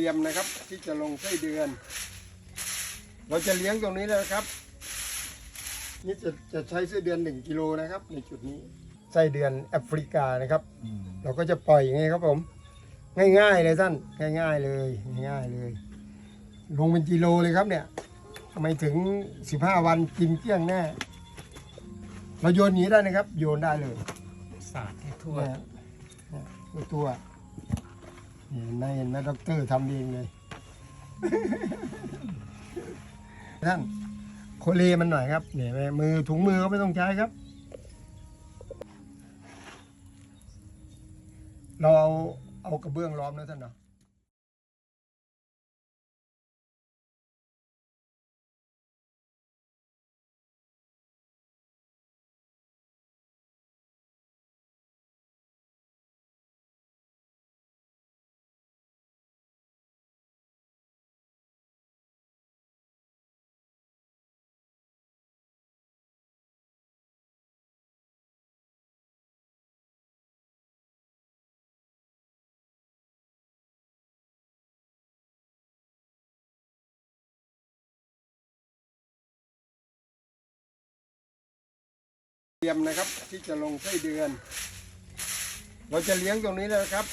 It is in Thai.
เตรียมนะครับที่จะลงไส้เดือน เราจะเลี้ยงตรงนี้แล้วนะครับ นี่จะจะใช้ไส้เดือนหนึ่งกิโลนะครับ ในจุดนี้ไส้เดือนแอฟริกานะครับ เราก็จะปล่อยอย่างนี้ครับผม ง่ายๆเลยท่านง่าย ๆเลยง่ายๆเลย ลงเป็นกิโลเลยครับเนี่ยไม่ถึงสิบห้าวันกินเกลี้ยงแน่เราโยนอย่างนี้ได้นะครับ โยนได้เลยสาดให้ทั่วเนี่ยเนี่ยตัวนี่ เห็นไหมเห็นไหมด็อกเตอร์ทำเองเลย ท่านโคเลมันหน่อยครับเหนียมมือถุงมือก็ไม่ต้องใช้ครับ เราเอาเอากระเบื้องล้อมนะท่านเนาะ เตรียมนะครับที่จะลงไส้เดือน เราจะเลี้ยงตรงนี้แล้วนะครับ